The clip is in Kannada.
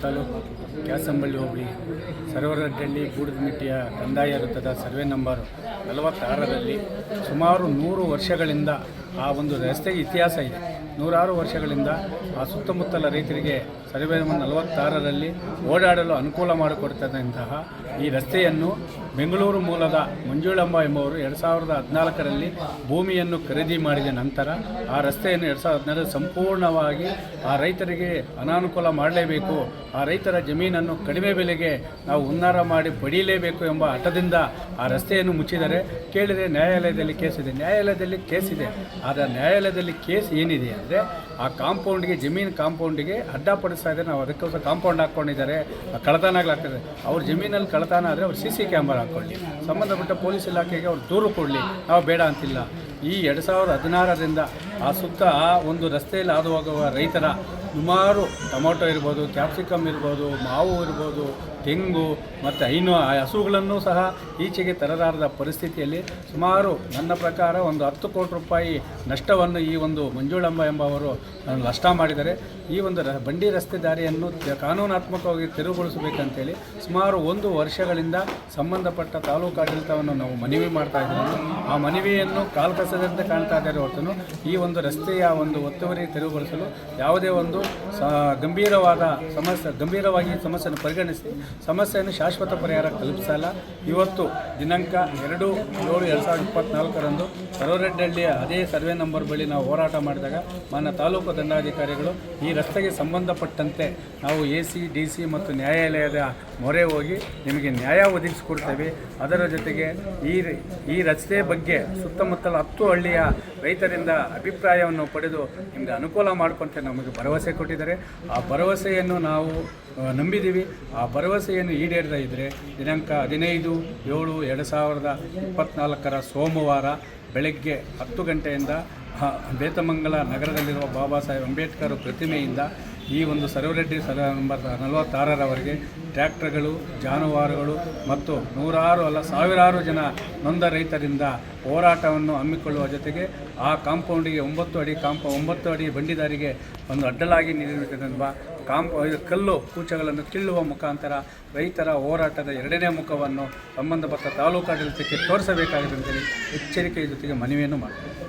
ತಾಲೂಕು ಕ್ಯಾಸಂಬಳ್ಳಿ ಹೋಬಳಿ ಸರೋವರಡ್ಡಳ್ಳಿ ಗೂಡದಮಿಟ್ಟಿಯ ಕಂದಾಯ ವೃತ್ತದ ಸರ್ವೆ ನಂಬರ್ ನಲವತ್ತಾರರಲ್ಲಿ ಸುಮಾರು ನೂರು ವರ್ಷಗಳಿಂದ ಆ ಒಂದು ರಸ್ತೆಗೆ ಇತಿಹಾಸ ಇದೆ. ನೂರಾರು ವರ್ಷಗಳಿಂದ ಆ ಸುತ್ತಮುತ್ತಲ ರೈತರಿಗೆ ಸರ್ವೆ ನಲವತ್ತಾರರಲ್ಲಿ ಓಡಾಡಲು ಅನುಕೂಲ ಮಾಡಿಕೊಡ್ತಕ್ಕಂತಹ ಈ ರಸ್ತೆಯನ್ನು ಬೆಂಗಳೂರು ಮೂಲದ ಮಂಜುಳಮ್ಮ ಎಂಬುವರು ಎರಡು ಸಾವಿರದ ಹದಿನಾಲ್ಕರಲ್ಲಿ ಭೂಮಿಯನ್ನು ಖರೀದಿ ಮಾಡಿದ ನಂತರ ಆ ರಸ್ತೆಯನ್ನು ಎರಡು ಸಾವಿರದ ಹದಿನಾರು ಸಂಪೂರ್ಣವಾಗಿ ಆ ರೈತರಿಗೆ ಅನಾನುಕೂಲ ಮಾಡಲೇಬೇಕು. ಆ ರೈತರ ಜಮೀನನ್ನು ಕಡಿಮೆ ಬೆಲೆಗೆ ನಾವು ಉನ್ನಾರ ಮಾಡಿ ಪಡೆಯಲೇಬೇಕು ಎಂಬ ಹಠದಿಂದ ಆ ರಸ್ತೆಯನ್ನು ಮುಚ್ಚಿದರೆ ಕೇಳಿದರೆ ನ್ಯಾಯಾಲಯದಲ್ಲಿ ಕೇಸಿದೆ ನ್ಯಾಯಾಲಯದಲ್ಲಿ ಕೇಸಿದೆ ಆದರೆ ನ್ಯಾಯಾಲಯದಲ್ಲಿ ಕೇಸ್ ಏನಿದೆ ಅಂದರೆ ಆ ಕಾಂಪೌಂಡ್ಗೆ, ಜಮೀನು ಕಾಂಪೌಂಡಿಗೆ ಅಡ್ಡಪಡಿಸ್ತಾ ಇದ್ದಾರೆ. ನಾವು ಅದಕ್ಕೋಸ್ಕರ ಕಾಂಪೌಂಡ್ ಹಾಕ್ಕೊಂಡಿದ್ದಾರೆ. ಆ ಕಳತನಗಳಾಗ್ತದೆ ಅವ್ರ ಜಮೀನಲ್ಲಿ ಕಳತನ ಆದರೆ ಅವ್ರು ಸಿ ಸಿ ಕ್ಯಾಮರಾ ಹಾಕ್ಕೊಳ್ಳಿ. ಸಂಬಂಧಪಟ್ಟ ಪೊಲೀಸ್ ಇಲಾಖೆಗೆ ಅವ್ರು ದೂರು ಕೊಡಲಿ. ನಾವು ಬೇಡ ಅಂತಿಲ್ಲ. ಈ ಎರಡು ಸಾವಿರದ ಹದಿನಾರರಿಂದ ಆ ಸುತ್ತ ಒಂದು ರಸ್ತೆಯಲ್ಲಿ ಹಾದು ಹೋಗುವ ರೈತರ ಸುಮಾರು ಟೊಮೊಟೊ ಇರ್ಬೋದು, ಕ್ಯಾಪ್ಸಿಕಮ್ ಇರ್ಬೋದು, ಮಾವು ಇರ್ಬೋದು, ತೆಂಗು ಮತ್ತು ಐನು ಆ ಹಸುಗಳನ್ನು ಸಹ ಈಚೆಗೆ ತರಲಾರದ ಪರಿಸ್ಥಿತಿಯಲ್ಲಿ ಸುಮಾರು ನನ್ನ ಪ್ರಕಾರ ಒಂದು ಹತ್ತು ಕೋಟಿ ರೂಪಾಯಿ ನಷ್ಟವನ್ನು ಈ ಒಂದು ಮಂಜುಳಮ್ಮ ಎಂಬವರು ನಷ್ಟ ಮಾಡಿದ್ದಾರೆ. ಈ ಒಂದು ಬಂಡಿ ರಸ್ತೆ ದಾರಿಯನ್ನು ಕಾನೂನಾತ್ಮಕವಾಗಿ ತೆರವುಗೊಳಿಸಬೇಕಂತೇಳಿ ಸುಮಾರು ಒಂದು ವರ್ಷಗಳಿಂದ ಸಂಬಂಧಪಟ್ಟ ತಾಲೂಕು ಆಡಳಿತವನ್ನು ನಾವು ಮನವಿ ಮಾಡ್ತಾ ಇದ್ದೀವಿ. ಆ ಮನವಿಯನ್ನು ಕಾಲ್ಕಸದಂತೆ ಕಾಣ್ತಾ ಇದ್ದಾರೆ ಹೊರತು ಈ ಒಂದು ರಸ್ತೆಯ ಒಂದು ಒತ್ತುವರಿ ತೆರವುಗೊಳಿಸಲು ಯಾವುದೇ ಒಂದು ಗಂಭೀರವಾದ ಸಮಸ್ಯೆ, ಗಂಭೀರವಾಗಿ ಸಮಸ್ಯೆಯನ್ನು ಪರಿಗಣಿಸಿ, ಸಮಸ್ಯೆಯನ್ನು ಶಾಶ್ವತ ಪರಿಹಾರ ಕಲ್ಪಿಸಲ್ಲ ಇವತ್ತು ದಿನಾಂಕ ಎರಡು ಏಳು ಎರಡು ಸಾವಿರದ ಇಪ್ಪತ್ತ್ನಾಲ್ಕರಂದು ಸರೋರೆಡ್ಡಳ್ಳಿಯ ಅದೇ ಸರ್ವೆ ನಂಬರ್ ಬಳಿ ನಾವು ಹೋರಾಟ ಮಾಡಿದಾಗ ಮಾನ್ಯ ತಾಲೂಕು ದಂಡಾಧಿಕಾರಿಗಳು ಈ ರಸ್ತೆಗೆ ಸಂಬಂಧಪಟ್ಟಂತೆ ನಾವು ಎ ಸಿ, ಡಿ ಸಿ ಮತ್ತು ನ್ಯಾಯಾಲಯದ ಮೊರೆ ಹೋಗಿ ನಿಮಗೆ ನ್ಯಾಯ ಒದಗಿಸಿಕೊಡ್ತೇವೆ. ಅದರ ಜೊತೆಗೆ ಈ ಈ ರಸ್ತೆ ಬಗ್ಗೆ ಸುತ್ತಮುತ್ತಲ ಹತ್ತು ಹಳ್ಳಿಯ ರೈತರಿಂದ ಅಭಿಪ್ರಾಯವನ್ನು ಪಡೆದು ನಿಮಗೆ ಅನುಕೂಲ ಮಾಡ್ಕೊಂತ ನಮಗೆ ಭರವಸೆ ಕೊಟ್ಟಿದ್ದಾರೆ. ಆ ಭರವಸೆಯನ್ನು ನಾವು ನಂಬಿದ್ದೀವಿ. ಆ ಭರವಸೆಯನ್ನು ಈಡೇರದೇ ಇದ್ದರೆ ದಿನಾಂಕ ಹದಿನೈದು ಏಳು ಎರಡು ಸಾವಿರದ ಇಪ್ಪತ್ತ್ನಾಲ್ಕರ ಸೋಮವಾರ ಬೆಳಗ್ಗೆ ಹತ್ತು ಗಂಟೆಯಿಂದ ಬೇತಮಂಗಲ ನಗರದಲ್ಲಿರುವ ಬಾಬಾ ಸಾಹೇಬ್ ಅಂಬೇಡ್ಕರ್ ಪ್ರತಿಮೆಯಿಂದ ಈ ಒಂದು ಸರ್ವರೆಡ್ಡಿ ಸರ, ನಂಬರ್ ನಲವತ್ತಾರರವರೆಗೆ ಟ್ರ್ಯಾಕ್ಟರ್ಗಳು, ಜಾನುವಾರುಗಳು ಮತ್ತು ನೂರಾರು ಅಲ್ಲ, ಸಾವಿರಾರು ಜನ ನೊಂದ ರೈತರಿಂದ ಹೋರಾಟವನ್ನು ಹಮ್ಮಿಕೊಳ್ಳುವ ಜೊತೆಗೆ ಆ ಕಾಂಪೌಂಡಿಗೆ ಒಂಬತ್ತು ಅಡಿ, ಕಾಂಪ, ಒಂಬತ್ತು ಅಡಿ ಬಂಡಿದಾರಿಗೆ ಒಂದು ಅಡ್ಡಲಾಗಿ ನಿಲ್ಲಿರುವುದೆಂಬ ಕಾಂಪ ಕಲ್ಲು ಕೂಚಗಳನ್ನು ಕೀಳುವ ಮುಖಾಂತರ ರೈತರ ಹೋರಾಟದ ಎರಡನೇ ಮುಖವನ್ನು ಸಂಬಂಧಪಟ್ಟ ತಾಲೂಕಾಡಳಿತಕ್ಕೆ ತೋರಿಸಬೇಕಾಗಿದೆ ಅಂತೇಳಿ ಎಚ್ಚರಿಕೆಯ ಜೊತೆಗೆ ಮನವಿಯನ್ನು ಮಾಡ್ತಾರೆ